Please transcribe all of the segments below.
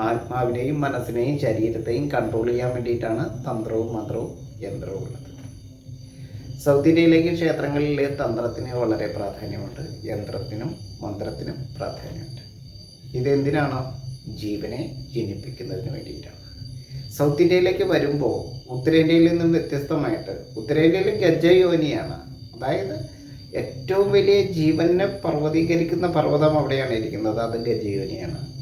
ആത്മാവിനെയും മനസ്സിനെയും ശരീരത്തെയും കൺട്രോൾ ചെയ്യാൻ വേണ്ടിയിട്ടാണ് തന്ത്രവും മന്ത്രവും യന്ത്രവും ഉള്ളത്. സൗത്ത് ഇന്ത്യയിലേക്ക് ക്ഷേത്രങ്ങളിലെ തന്ത്രത്തിന് വളരെ പ്രാധാന്യമുണ്ട്. യന്ത്രത്തിനും മന്ത്രത്തിനും പ്രാധാന്യമുണ്ട്. ഇതെന്തിനാണോ? ജീവനെ ജനിപ്പിക്കുന്നതിന് വേണ്ടിയിട്ടാണ്. സൗത്ത് ഇന്ത്യയിലേക്ക് വരുമ്പോൾ ഉത്തരേന്ത്യയിൽ നിന്നും വ്യത്യസ്തമായിട്ട് ഉത്തരേന്ത്യയിൽ ഗജയോനിയാണ്. അതായത് ഏറ്റവും വലിയ ജീവനെ പർവതീകരിക്കുന്ന പർവതം അവിടെയാണ് ഇരിക്കുന്നത്. അത് ഗജയോനിയാണ്.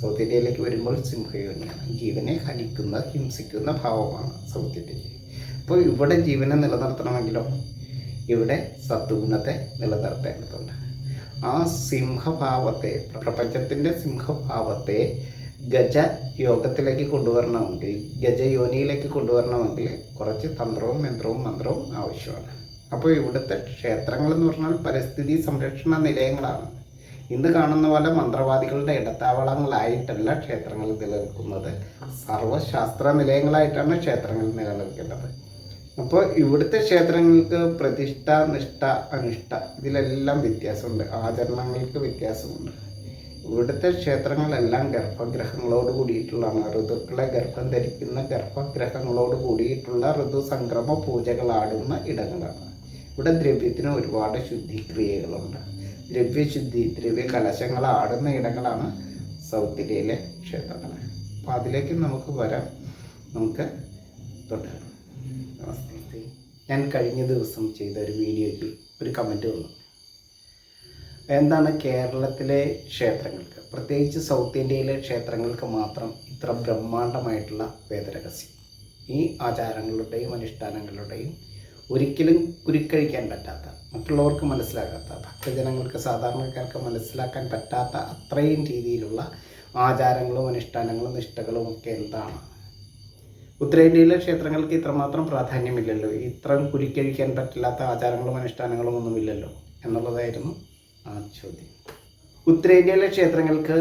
സൗത്ത് ഇന്ത്യയിലേക്ക് വരുമ്പോൾ സിംഹയോനിയാണ്. ജീവനെ ഹനിക്കുന്ന ഹിംസിക്കുന്ന ഭാവമാണ് സൗത്ത് ഇന്ത്യയിൽ അപ്പോൾ ഇവിടെ ജീവനെ നിലനിർത്തണമെങ്കിലോ? ഇവിടെ സത്വഗുണത്തെ നിലനിർത്തേണ്ടതുണ്ട്. ആ സിംഹഭാവത്തെ പ്രപഞ്ചത്തിന്റെ സിംഹഭാവത്തെ ഗജ യോഗത്തിലേക്ക് കൊണ്ടുവരണമെങ്കിൽ ഗജയോനിയിലേക്ക് കൊണ്ടുവരണമെങ്കിൽ കുറച്ച് തന്ത്രവും യന്ത്രവും മന്ത്രവും ആവശ്യമാണ്. അപ്പോൾ ഇവിടുത്തെ ക്ഷേത്രങ്ങൾ എന്ന് പറഞ്ഞാൽ പരിസ്ഥിതി സംരക്ഷണ നിലയങ്ങളാണ്. ഇന്ന് കാണുന്ന പോലെ മന്ത്രവാദികളുടെ ഇടത്താവളങ്ങളായിട്ടല്ല ക്ഷേത്രങ്ങൾ നിലനിൽക്കുന്നത്. സർവശാസ്ത്ര നിലയങ്ങളായിട്ടാണ് ക്ഷേത്രങ്ങൾ നിലനിൽക്കേണ്ടത് അപ്പോൾ ഇവിടുത്തെ ക്ഷേത്രങ്ങൾക്ക് പ്രതിഷ്ഠ നിഷ്ഠ അനിഷ്ഠ ഇതിലെല്ലാം വ്യത്യാസമുണ്ട്. ആചരണങ്ങൾക്ക് വ്യത്യാസമുണ്ട്. ഇവിടുത്തെ ക്ഷേത്രങ്ങളെല്ലാം ഗർഭഗ്രഹങ്ങളോട് കൂടിയിട്ടുള്ളതാണ്. ഋതുക്കളെ ഗർഭം ധരിക്കുന്ന ഗർഭഗ്രഹങ്ങളോട് കൂടിയിട്ടുള്ള ഋതുസംക്രമ സംക്രമ പൂജകളാടുന്ന ഇടങ്ങളാണ്. ഇവിടെ ദ്രവ്യത്തിന് ഒരുപാട് ശുദ്ധിക്രിയകളുണ്ട്. ദ്രവ്യശുദ്ധി ദ്രവ്യ കലശങ്ങൾ ആടുന്ന ഇടങ്ങളാണ് സൗത്ത് ഇന്ത്യയിലെ ക്ഷേത്രങ്ങൾ. അപ്പോൾ അതിലേക്ക് നമുക്ക് വരാം. നമുക്ക് തുടരാം നമസ്തേ. ഞാൻ കഴിഞ്ഞ ദിവസം ചെയ്ത ഒരു വീഡിയോയ്ക്ക് ഒരു കമന്റ് വന്നു. എന്താണ് കേരളത്തിലെ ക്ഷേത്രങ്ങൾക്ക്? പ്രത്യേകിച്ച് സൗത്ത് ഇന്ത്യയിലെ ക്ഷേത്രങ്ങൾക്ക് മാത്രം ഇത്ര ബ്രഹ്മാണ്ഡമായിട്ടുള്ള വേദരഹസ്യം. ഈ ആചാരങ്ങളുടെയും അനുഷ്ഠാനങ്ങളുടെയും ഒരിക്കലും കുരുക്കഴിക്കാൻ പറ്റാത്ത മറ്റുള്ളവർക്ക് മനസ്സിലാകാത്ത ഭക്തജനങ്ങൾക്ക് സാധാരണക്കാർക്ക് മനസ്സിലാക്കാൻ പറ്റാത്ത അത്രയും രീതിയിലുള്ള ആചാരങ്ങളും അനുഷ്ഠാനങ്ങളും നിഷ്ഠകളും ഒക്കെ എന്താണ്? ഉത്തരേന്ത്യയിലെ ക്ഷേത്രങ്ങൾക്ക് ഇത്രമാത്രം പ്രാധാന്യമില്ലല്ലോ. ഇത്രയും കുരുക്കഴിക്കാൻ പറ്റില്ലാത്ത ആചാരങ്ങളും അനുഷ്ഠാനങ്ങളും ഒന്നുമില്ലല്ലോ എന്നുള്ളതായിരുന്നു ആ ചോദ്യം. ഉത്തരേന്ത്യയിലെ ക്ഷേത്രങ്ങൾക്ക്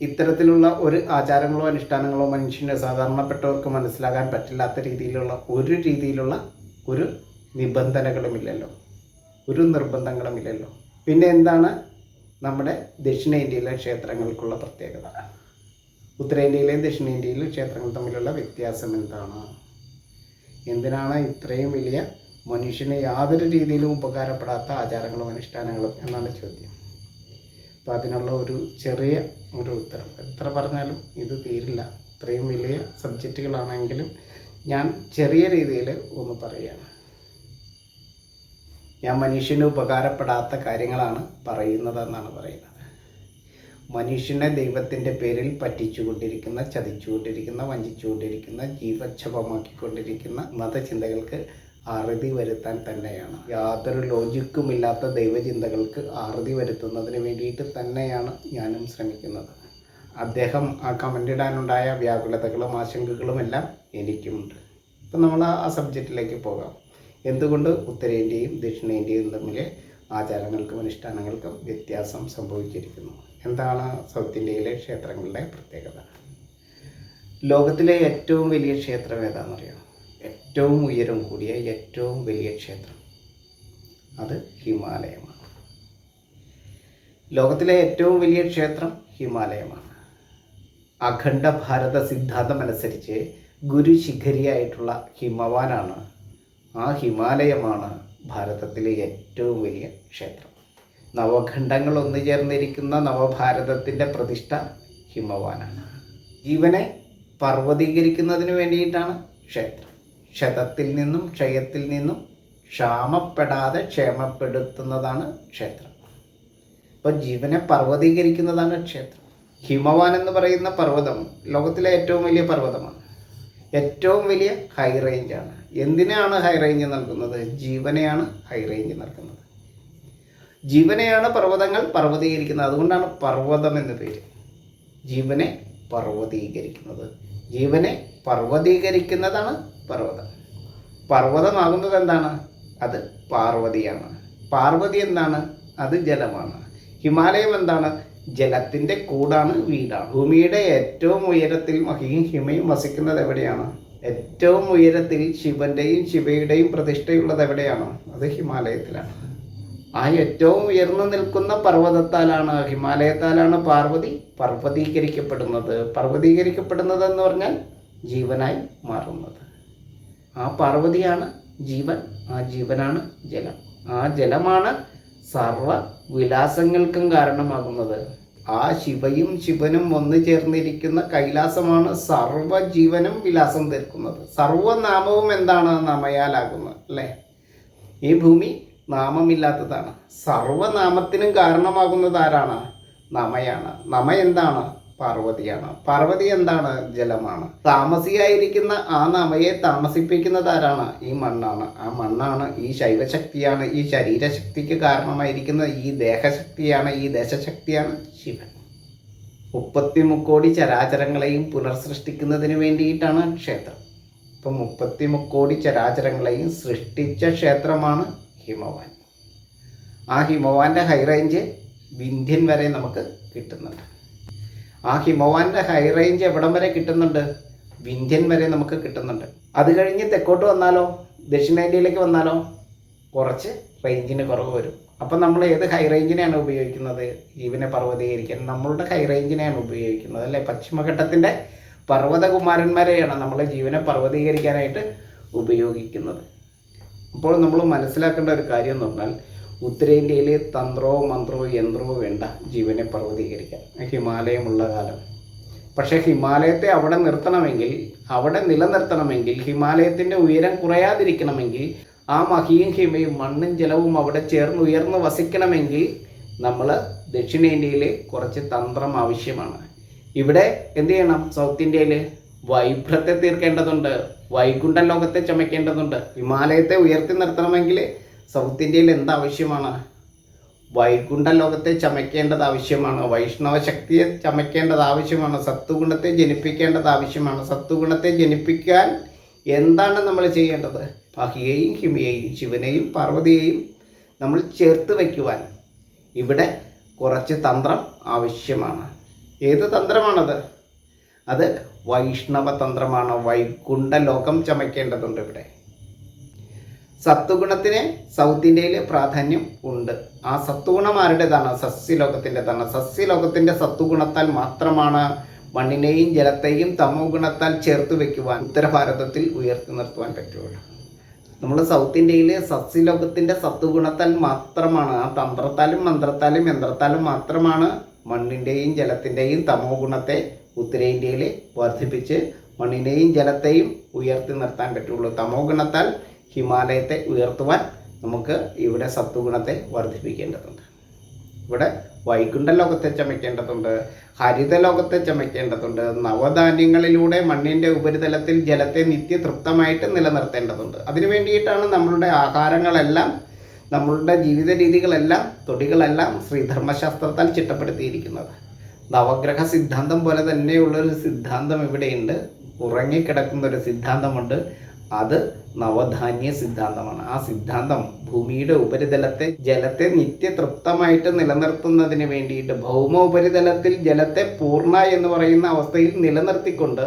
ഇത്തരത്തിലുള്ള ഒരു ആചാരങ്ങളോ അനുഷ്ഠാനങ്ങളോ മനുഷ്യന് സാധാരണപ്പെട്ടവർക്ക് മനസ്സിലാകാൻ പറ്റില്ലാത്ത രീതിയിലുള്ള ഒരു രീതിയിലുള്ള ഒരു നിബന്ധനകളുമില്ലല്ലോ. ഒരു നിർബന്ധങ്ങളുമില്ലല്ലോ. പിന്നെ എന്താണ്? നമ്മുടെ ദക്ഷിണേന്ത്യയിലെ ക്ഷേത്രങ്ങൾക്കുള്ള പ്രത്യേകത. ഉത്തരേന്ത്യയിലെയും ദക്ഷിണേന്ത്യയിലെ ക്ഷേത്രങ്ങൾ തമ്മിലുള്ള വ്യത്യാസം എന്താണ്? എന്തിനാണ് ഇത്രയും വലിയ മനുഷ്യന് യാതൊരു രീതിയിലും ഉപകാരപ്പെടാത്ത ആചാരങ്ങളും അനുഷ്ഠാനങ്ങളും എന്നാണ് ചോദ്യം. അപ്പോൾ അതിനുള്ള ഒരു ചെറിയ ഒരു ഉത്തരം. എത്ര പറഞ്ഞാലും ഇത് തീരില്ല. ഇത്രയും വലിയ സബ്ജക്റ്റുകളാണെങ്കിലും ഞാൻ ചെറിയ രീതിയിൽ ഒന്ന് പറയുകയാണ്. ഞാൻ മനുഷ്യന് ഉപകാരപ്പെടാത്ത കാര്യങ്ങളാണ് പറയുന്നതെന്നാണ് പറയുന്നത്. മനുഷ്യനെ ദൈവത്തിന്റെ പേരിൽ പറ്റിച്ചുകൊണ്ടിരിക്കുന്ന ചതിച്ചുകൊണ്ടിരിക്കുന്ന വഞ്ചിച്ചുകൊണ്ടിരിക്കുന്ന ജീവച്ഛവമാക്കിക്കൊണ്ടിരിക്കുന്ന മതചിന്തകൾക്ക് അറുതി വരുത്താൻ തന്നെയാണ്. യാതൊരു ലോജിക്കുമില്ലാത്ത ദൈവചിന്തകൾക്ക് അറുതി വരുത്തുന്നതിന് വേണ്ടിയിട്ട് തന്നെയാണ് ഞാനും ശ്രമിക്കുന്നത്. അദ്ദേഹം ആ കമന്റിടാനുണ്ടായ വ്യാകുലതകളും ആശങ്കകളും എല്ലാം എനിക്കുമുണ്ട്. ഇപ്പം നമ്മൾ ആ സബ്ജക്റ്റിലേക്ക് പോകാം. എന്തുകൊണ്ട് ഉത്തരേന്ത്യയും ദക്ഷിണേന്ത്യയും തമ്മിൽ ആചാരങ്ങൾക്കും അനുഷ്ഠാനങ്ങൾക്കും വ്യത്യാസം സംഭവിച്ചിരിക്കുന്നു? എന്താണ് സൗത്ത് ഇന്ത്യയിലെ ക്ഷേത്രങ്ങളുടെ പ്രത്യേകത? ലോകത്തിലെ ഏറ്റവും വലിയ ക്ഷേത്രം ഏതാണെന്നറിയാം ഏറ്റവും ഉയരം കൂടിയ ഏറ്റവും വലിയ ക്ഷേത്രം അത് ഹിമാലയമാണ്. ലോകത്തിലെ ഏറ്റവും വലിയ ക്ഷേത്രം ഹിമാലയമാണ്. അഖണ്ഡ ഭാരത സിദ്ധാന്തം അനുസരിച്ച് ഗുരു ശിഖരിയായിട്ടുള്ള ഹിമവാനാണ് ആ ഹിമാലയമാണ് ഭാരതത്തിലെ ഏറ്റവും വലിയ ക്ഷേത്രം. നവഖണ്ഡങ്ങൾ ഒന്നു ചേർന്നിരിക്കുന്ന നവഭാരതത്തിന്റെ പ്രതിഷ്ഠ ഹിമവാനാണ്. ജീവനെ പർവതീകരിക്കുന്നതിന് വേണ്ടിയിട്ടാണ് ക്ഷേത്രം. ക്ഷതത്തിൽ നിന്നും ക്ഷയത്തിൽ നിന്നും ക്ഷാമപ്പെടാതെ ക്ഷേമപ്പെടുത്തുന്നതാണ് ക്ഷേത്രം. അപ്പോൾ ജീവനെ പർവതീകരിക്കുന്നതാണ് ക്ഷേത്രം. ഹിമവാൻ എന്ന് പറയുന്ന പർവതം ലോകത്തിലെ ഏറ്റവും വലിയ പർവതമാണ്. ഏറ്റവും വലിയ ഹൈ റേഞ്ചാണ് എന്തിനാണ് ഹൈ റേഞ്ച് നൽകുന്നത്? ജീവനെയാണ് ഹൈ റേഞ്ച് നൽകുന്നത്. ജീവനെയാണ് പർവതങ്ങൾ പർവതീകരിക്കുന്നത്. അതുകൊണ്ടാണ് പർവതം എന്ന പേര്. ജീവനെ പർവതീകരിക്കുന്നത്. ജീവനെ പർവതീകരിക്കുന്നതാണ് പർവതം. പർവതമാകുന്നത് എന്താണ്? അത് പാർവതിയാണ്. പാർവതി എന്താണ്? അത് ജലമാണ്. ഹിമാലയം എന്താണ്? ജലത്തിന്റെ കൂടാണ് വീടാണ്. ഭൂമിയുടെ ഏറ്റവും ഉയരത്തിൽ മഹിയും ഹിമയും വസിക്കുന്നത് എവിടെയാണ്? ഏറ്റവും ഉയരത്തിൽ ശിവന്റെയും ശിവയുടെയും പ്രതിഷ്ഠയുള്ളത് എവിടെയാണ്? അത് ഹിമാലയത്തിലാണ്. ആ ഏറ്റവും ഉയർന്നു നിൽക്കുന്ന പർവതത്താലാണ്. ഹിമാലയത്താലാണ് പാർവതി പർവതീകരിക്കപ്പെടുന്നത്. പർവതീകരിക്കപ്പെടുന്നത് എന്ന് പറഞ്ഞാൽ ജീവനായി മാറുന്നത്. ആ പാർവതിയാണ് ജീവൻ. ആ ജീവനാണ് ജലം. ആ ജലമാണ് സർവ വിലാസങ്ങൾക്കും കാരണമാകുന്നത്. ആ ശിവയും ശിവനും വന്നു ചേർന്നിരിക്കുന്ന കൈലാസമാണ് സർവജീവനും വിലാസം തീർക്കുന്നത്. സർവനാമവും എന്താണ്? നമയാലാകുന്നത് അല്ലേ? ഈ ഭൂമി നാമമില്ലാത്തതാണ്. സർവനാമത്തിനും കാരണമാകുന്നത് ആരാണ്? നമയാണ്. നമ എന്താണ്? പാർവതിയാണ്. പാർവതി എന്താണ് ജലമാണ്? താമസിയായിരിക്കുന്ന ആ നമയെ താമസിപ്പിക്കുന്നത് ആരാണ്? ഈ മണ്ണാണ്. ആ മണ്ണാണ് ഈ ശൈവശക്തിയാണ്. ഈ ശരീരശക്തിക്ക് കാരണമായിരിക്കുന്ന ഈ ദേഹശക്തിയാണ്. ഈ ദേശശക്തിയാണ് ശിവൻ. മുപ്പത്തി മുക്കോടി ചരാചരങ്ങളെയും പുനർസൃഷ്ടിക്കുന്നതിന് വേണ്ടിയിട്ടാണ് ക്ഷേത്രം. ഇപ്പം മുപ്പത്തി മുക്കോടി ചരാചരങ്ങളെയും സൃഷ്ടിച്ച ക്ഷേത്രമാണ് ഹിമവാൻ. ആ ഹിമവാന്റെ ഹൈറേഞ്ച് വിന്ധ്യൻ വരെ നമുക്ക് കിട്ടുന്നുണ്ട്. ആ ഹിമവാന്റെ ഹൈ റേഞ്ച് എവിടം വരെ കിട്ടുന്നുണ്ട്? വിന്ധ്യൻ വരെ നമുക്ക് കിട്ടുന്നുണ്ട്. അത് കഴിഞ്ഞ് തെക്കോട്ട് വന്നാലോ? ദക്ഷിണേന്ത്യയിലേക്ക് വന്നാലോ? കുറച്ച് റേഞ്ചിന് കുറവ് വരും. അപ്പം നമ്മൾ ഏത് ഹൈ റേഞ്ചിനെയാണ് ഉപയോഗിക്കുന്നത്? ജീവനെ പർവതീകരിക്കാൻ. നമ്മളുടെ ഹൈ റേഞ്ചിനെയാണ് ഉപയോഗിക്കുന്നത് അല്ലേ? പശ്ചിമഘട്ടത്തിന്റെ പർവതകുമാരന്മാരെയാണ് നമ്മൾ ജീവനെ പർവതീകരിക്കാനായിട്ട് ഉപയോഗിക്കുന്നത്. അപ്പോൾ നമ്മൾ മനസ്സിലാക്കേണ്ട ഒരു കാര്യം എന്ന് പറഞ്ഞാൽ ഉത്തരേന്ത്യയിൽ തന്ത്രവോ മന്ത്രോ യന്ത്രമോ വേണ്ട ജീവനെ പർവതീകരിക്കാൻ. ഹിമാലയമുള്ള കാലം. പക്ഷേ ഹിമാലയത്തെ അവിടെ നിർത്തണമെങ്കിൽ അവിടെ നിലനിർത്തണമെങ്കിൽ ഹിമാലയത്തിന്റെ ഉയരം കുറയാതിരിക്കണമെങ്കിൽ ആ മഹിയും ഹിമയും മണ്ണും ജലവും അവിടെ ചേർന്ന് ഉയർന്ന് വസിക്കണമെങ്കിൽ നമ്മൾ ദക്ഷിണേന്ത്യയിലെ കുറച്ച് തന്ത്രം ആവശ്യമാണ്. ഇവിടെ എന്ത് ചെയ്യണം? സൗത്ത് ഇന്ത്യയിൽ വൈഭ്രത്തെ തീർക്കേണ്ടതുണ്ട് വൈകുണ്ഠ ലോകത്തെ ചമയ്ക്കേണ്ടതുണ്ട്. ഹിമാലയത്തെ ഉയർത്തി നിർത്തണമെങ്കിൽ സൗത്ത് ഇന്ത്യയിൽ എന്താവശ്യമാണ് വൈകുണ്ഠ ലോകത്തെ ചമയ്ക്കേണ്ടത് ആവശ്യമാണ്. വൈഷ്ണവ ശക്തിയെ ചമയ്ക്കേണ്ടത് ആവശ്യമാണ്. സത്വഗുണത്തെ ജനിപ്പിക്കേണ്ടത് ആവശ്യമാണ്. സത്വഗുണത്തെ ജനിപ്പിക്കാൻ എന്താണ് നമ്മൾ ചെയ്യേണ്ടത്? പഹിയെയും ഹിമയെയും ശിവനെയും പാർവതിയെയും നമ്മൾ ചേർത്ത് വയ്ക്കുവാൻ. ഇവിടെ കുറച്ച് തന്ത്രം ആവശ്യമാണ്. ഏത് തന്ത്രമാണത്? അത് വൈഷ്ണവ തന്ത്രമാണ്. വൈകുണ്ഠ ലോകം ചമയ്ക്കേണ്ടതുണ്ട് ഇവിടെ. സത്വഗുണത്തിന് സൗത്ത് ഇന്ത്യയിൽ പ്രാധാന്യം ഉണ്ട്. ആ സത്വഗുണം ആരുടേതാണ് സസ്യലോകത്തിന്റെതാണ്. സസ്യലോകത്തിന്റെ സത്വഗുണത്താൽ മാത്രമാണ് മണ്ണിനെയും ജലത്തെയും തമോ ഗുണത്താൽ ചേർത്ത് വെക്കുവാൻ ഉത്തരഭാരതത്തിൽ ഉയർത്തി നിർത്തുവാൻ പറ്റുള്ളൂ. നമ്മൾ സൗത്ത് ഇന്ത്യയിൽ സസ്യലോകത്തിന്റെ സത്വഗുണത്താൽ മാത്രമാണ് ആ തന്ത്രത്താലും മന്ത്രത്താലും യന്ത്രത്താലും മാത്രമാണ് മണ്ണിന്റെയും ജലത്തിന്റെയും തമോ ഗുണത്തെ ഉത്തരേന്ത്യയിൽ വർദ്ധിപ്പിച്ച് മണ്ണിനെയും ജലത്തെയും ഉയർത്തി നിർത്താൻ പറ്റുള്ളൂ. തമോ ഗുണത്താൽ ഹിമാലയത്തെ ഉയർത്തുവാൻ നമുക്ക് ഇവിടെ സത്വഗുണത്തെ വർദ്ധിപ്പിക്കേണ്ടതുണ്ട്. ഇവിടെ വൈകുണ്ഠ ലോകത്തെ ചമയ്ക്കേണ്ടതുണ്ട് ഹരിത ലോകത്തെ ചമയ്ക്കേണ്ടതുണ്ട് നവധാന്യങ്ങളിലൂടെ മണ്ണിന്റെ ഉപരിതലത്തിൽ ജലത്തെ നിത്യതൃപ്തമായിട്ട് നിലനിർത്തേണ്ടതുണ്ട്. അതിനു വേണ്ടിയിട്ടാണ് നമ്മളുടെ ആഹാരങ്ങളെല്ലാം നമ്മളുടെ ജീവിത രീതികളെല്ലാം തൊടികളെല്ലാം ശ്രീധർമ്മശാസ്ത്രത്താൽ ചിട്ടപ്പെടുത്തിയിരിക്കുന്നത്. നവഗ്രഹ സിദ്ധാന്തം പോലെ തന്നെയുള്ളൊരു സിദ്ധാന്തം ഇവിടെയുണ്ട്. ഉറങ്ങിക്കിടക്കുന്ന ഒരു സിദ്ധാന്തമുണ്ട്. അത് നവധാന്യ സിദ്ധാന്തമാണ്. ആ സിദ്ധാന്തം ഭൂമിയുടെ ഉപരിതലത്തെ ജലത്തെ നിത്യതൃപ്തമായിട്ട് നിലനിർത്തുന്നതിന് വേണ്ടിയിട്ട് ഭൗമ ഉപരിതലത്തിൽ ജലത്തെ പൂർണ എന്ന് പറയുന്ന അവസ്ഥയിൽ നിലനിർത്തിക്കൊണ്ട്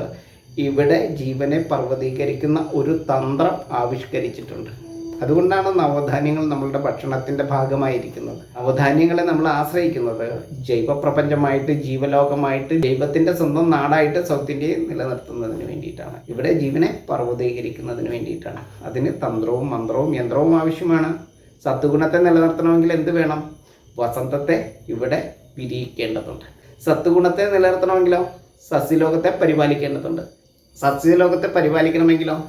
ഇവിടെ ജീവനെ പർവതീകരിക്കുന്ന ഒരു തന്ത്രം ആവിഷ്കരിച്ചിട്ടുണ്ട്. അതുകൊണ്ടാണ് നവധാന്യങ്ങൾ നമ്മളുടെ ഭക്ഷണത്തിന്റെ ഭാഗമായിരിക്കുന്നത്. നവധാന്യങ്ങളെ നമ്മൾ ആശ്രയിക്കുന്നത് ജൈവപ്രപഞ്ചമായിട്ട് ജീവലോകമായിട്ട് ദൈവത്തിന്റെ സ്വന്തം നാടായിട്ട് സൗത്ത് ഇന്ത്യയെ നിലനിർത്തുന്നതിന് വേണ്ടിയിട്ടാണ്. ഇവിടെ ജീവനെ പർവതീകരിക്കുന്നതിന് വേണ്ടിയിട്ടാണ്. അതിന് തന്ത്രവും മന്ത്രവും യന്ത്രവും ആവശ്യമാണ്. സത്വഗുണത്തെ നിലനിർത്തണമെങ്കിൽ എന്ത് വേണം? വസന്തത്തെ ഇവിടെ വിരിയിക്കേണ്ടതുണ്ട്. സത്വഗുണത്തെ നിലനിർത്തണമെങ്കിലോ? സസ്യലോകത്തെ പരിപാലിക്കേണ്ടതുണ്ട്. സസ്യലോകത്തെ പരിപാലിക്കണമെങ്കിലോ?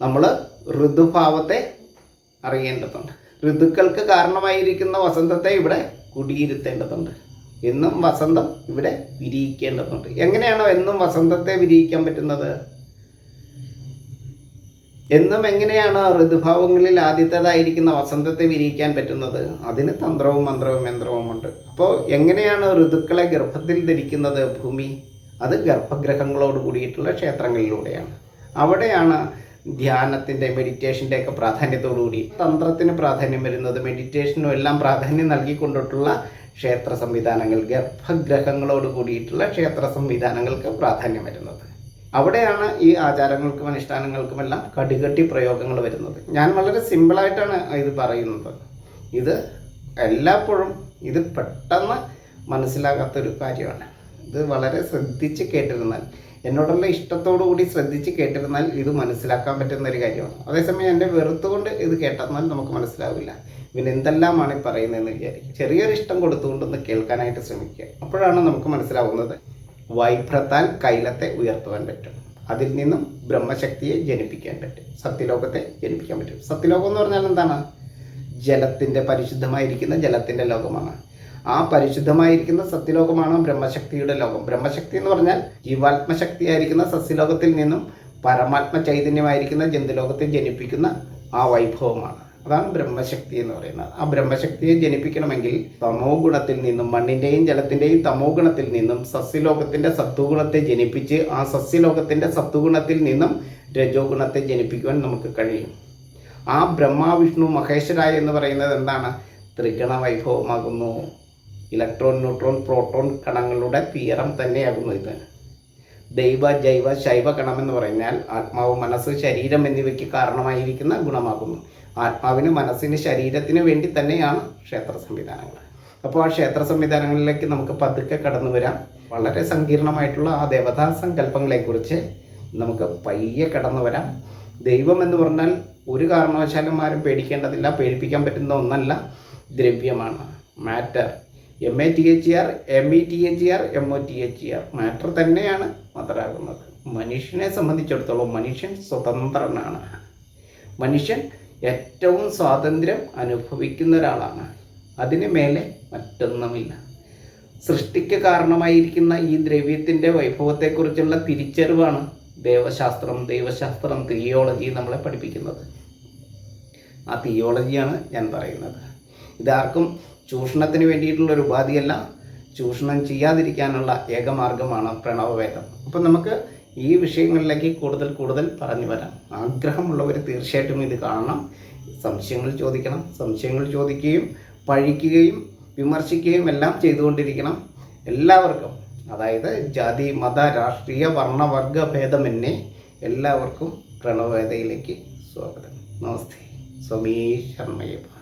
നമ്മൾ ഋതുഭാവത്തെ അറിയേണ്ടതുണ്ട്. ഋതുക്കൾക്ക് കാരണമായിരിക്കുന്ന വസന്തത്തെ ഇവിടെ കുടിയിരുത്തേണ്ടതുണ്ട്. എന്നും വസന്തം ഇവിടെ വിരിയിക്കേണ്ടതുണ്ട്. എങ്ങനെയാണോ എന്നും വസന്തത്തെ വിരിയിക്കാൻ പറ്റുന്നത്? എന്നും എങ്ങനെയാണ് ഋതുഭാവങ്ങളിൽ ആദ്യത്തേതായിരിക്കുന്ന വസന്തത്തെ വിരിയിക്കാൻ പറ്റുന്നത്? അതിന് തന്ത്രവും മന്ത്രവും യന്ത്രവും ഉണ്ട്. അപ്പോൾ എങ്ങനെയാണ് ഋതുക്കളെ ഗർഭത്തിൽ ധരിക്കുന്നത്? ഭൂമി. അത് ഗർഭഗ്രഹങ്ങളോട് കൂടിയിട്ടുള്ള ക്ഷേത്രങ്ങളിലൂടെയാണ്. അവിടെയാണ് ധ്യാനത്തിന്റെ മെഡിറ്റേഷന്റെ ഒക്കെ പ്രാധാന്യത്തോടുകൂടി. തന്ത്രത്തിന് പ്രാധാന്യം വരുന്നത് മെഡിറ്റേഷനും എല്ലാം പ്രാധാന്യം നൽകിക്കൊണ്ടിട്ടുള്ള ക്ഷേത്ര സംവിധാനങ്ങൾ ഗർഭഗ്രഹങ്ങളോട് കൂടിയിട്ടുള്ള ക്ഷേത്ര സംവിധാനങ്ങൾക്ക് പ്രാധാന്യം വരുന്നത്. അവിടെയാണ് ഈ ആചാരങ്ങൾക്കും അനുഷ്ഠാനങ്ങൾക്കുമെല്ലാം കടുകട്ടി പ്രയോഗങ്ങൾ വരുന്നത്. ഞാൻ വളരെ സിമ്പിളായിട്ടാണ് ഇത് പറയുന്നത്. ഇത് എല്ലാപ്പോഴും ഇത് പെട്ടെന്ന് മനസ്സിലാകാത്തൊരു കാര്യമാണ്. ഇത് വളരെ ശ്രദ്ധിച്ച് കേട്ടിരുന്നാൽ എന്നോടുള്ള ഇഷ്ടത്തോടു കൂടി ശ്രദ്ധിച്ച് കേട്ടിരുന്നാൽ ഇത് മനസ്സിലാക്കാൻ പറ്റുന്ന ഒരു കാര്യമാണ്. അതേസമയം എന്റെ വെറുത്തുകൊണ്ട് ഇത് കേട്ടെന്നാൽ നമുക്ക് മനസ്സിലാവില്ല. ഈ പറയുന്നതെന്ന് വിചാരിക്കും ചെറിയൊരു ഇഷ്ടം കൊടുത്തുകൊണ്ടൊന്ന് കേൾക്കാനായിട്ട് ശ്രമിക്കുക. അപ്പോഴാണ് നമുക്ക് മനസ്സിലാവുന്നത് വൈഭ്രത്താൽ കൈലത്തെ ഉയർത്തുവാൻ പറ്റും. അതിൽ നിന്നും ബ്രഹ്മശക്തിയെ ജനിപ്പിക്കാൻ പറ്റും. സത്യലോകത്തെ ജനിപ്പിക്കാൻ പറ്റും. സത്യലോകം എന്ന് പറഞ്ഞാൽ എന്താണ്? ജലത്തിന്റെ പരിശുദ്ധമായിരിക്കുന്ന ജലത്തിന്റെ ലോകമാണ്. ആ പരിശുദ്ധമായിരിക്കുന്ന സത്യലോകമാണ് ബ്രഹ്മശക്തിയുടെ ലോകം? ബ്രഹ്മശക്തി എന്ന് പറഞ്ഞാൽ ജീവാത്മശക്തിയായിരിക്കുന്ന സസ്യലോകത്തിൽ നിന്നും പരമാത്മ ചൈതന്യമായിരിക്കുന്ന ജന്തുലോകത്തെ ജനിപ്പിക്കുന്ന ആ വൈഭവമാണ്. അതാണ് ബ്രഹ്മശക്തി എന്ന് പറയുന്നത്. ആ ബ്രഹ്മശക്തിയെ ജനിപ്പിക്കണമെങ്കിൽ തമോ ഗുണത്തിൽ നിന്നും മണ്ണിന്റെയും ജലത്തിന്റെയും തമോ ഗുണത്തിൽ നിന്നും സസ്യലോകത്തിന്റെ സത്വഗുണത്തെ ജനിപ്പിച്ച് ആ സസ്യലോകത്തിന്റെ സത്വഗുണത്തിൽ നിന്നും രജോ ഗുണത്തെ ജനിപ്പിക്കുവാൻ നമുക്ക് കഴിയും. ആ ബ്രഹ്മ വിഷ്ണു മഹേശ്വരായ എന്ന് പറയുന്നത് എന്താണ്? ത്രിഗണ വൈഭവമാകുന്നു. ഇലക്ട്രോൺ ന്യൂട്രോൺ പ്രോട്ടോൺ കണങ്ങളുടെ തീരം തന്നെയാകുന്നു ഇത്. ദൈവ ജൈവ ശൈവ കണമെന്ന് പറഞ്ഞാൽ ആത്മാവ് മനസ്സ് ശരീരം എന്നിവയ്ക്ക് കാരണമായിരിക്കുന്ന ഗുണമാകുന്നു. ആത്മാവിന് മനസ്സിന് ശരീരത്തിന് വേണ്ടി തന്നെയാണ് ക്ഷേത്ര സംവിധാനങ്ങൾ. അപ്പോൾ ആ ക്ഷേത്ര സംവിധാനങ്ങളിലേക്ക് നമുക്ക് പതുക്കെ കടന്നു വരാം. വളരെ സങ്കീർണമായിട്ടുള്ള ആ ദേവതാ സങ്കല്പങ്ങളെക്കുറിച്ച് നമുക്ക് പയ്യെ കടന്നു വരാം. ദൈവം എന്ന് പറഞ്ഞാൽ ഒരു കാരണവശാലും ആരും പേടിക്കേണ്ടതില്ല പേടിപ്പിക്കാൻ പറ്റുന്ന ഒന്നല്ല ദ്രവ്യമാണ്. Matter M A T H R M E T H R M O T H R matter തന്നെയാണ് മദറാകുന്നത് മനുഷ്യനെ സംബന്ധിച്ചിടത്തോളം മനുഷ്യൻ സ്വതന്ത്രനാണ്. മനുഷ്യൻ ഏറ്റവും സ്വാതന്ത്ര്യം അനുഭവിക്കുന്ന ഒരാളാണ്. അതിന് മേലെ മറ്റൊന്നുമില്ല. സൃഷ്ടിക്ക് കാരണമായിരിക്കുന്ന ഈ ദ്രവ്യത്തിന്റെ വൈഭവത്തെക്കുറിച്ചുള്ള തിരിച്ചറിവാണ് ദേവശാസ്ത്രം ദൈവശാസ്ത്രം തിയോളജി നമ്മളെ പഠിപ്പിക്കുന്നത്. ആ തിയോളജിയാണ് ഞാൻ പറയുന്നത്. ഇതാർക്കും ചൂഷണത്തിന് വേണ്ടിയിട്ടുള്ള ഒരു ഉപാധിയല്ല. ചൂഷണം ചെയ്യാതിരിക്കാനുള്ള ഏകമാർഗമാണ് പ്രണവവേദം. അപ്പം നമുക്ക് ഈ വിഷയങ്ങളിലേക്ക് കൂടുതൽ കൂടുതൽ പറഞ്ഞു വരാം. ആഗ്രഹമുള്ളവർ തീർച്ചയായിട്ടും ഇത് കാണണം. സംശയങ്ങൾ ചോദിക്കണം. സംശയങ്ങൾ ചോദിക്കുകയും പഴിക്കുകയും വിമർശിക്കുകയും എല്ലാം ചെയ്തുകൊണ്ടിരിക്കണം. എല്ലാവർക്കും അതായത് ജാതി മത രാഷ്ട്രീയ വർണവർഗ ഭേദമെന്നെ എല്ലാവർക്കും പ്രണവവേദയിലേക്ക് സ്വാഗതം. നമസ്തേ. സ്വാമി ശർമ്മയ്യപ്പ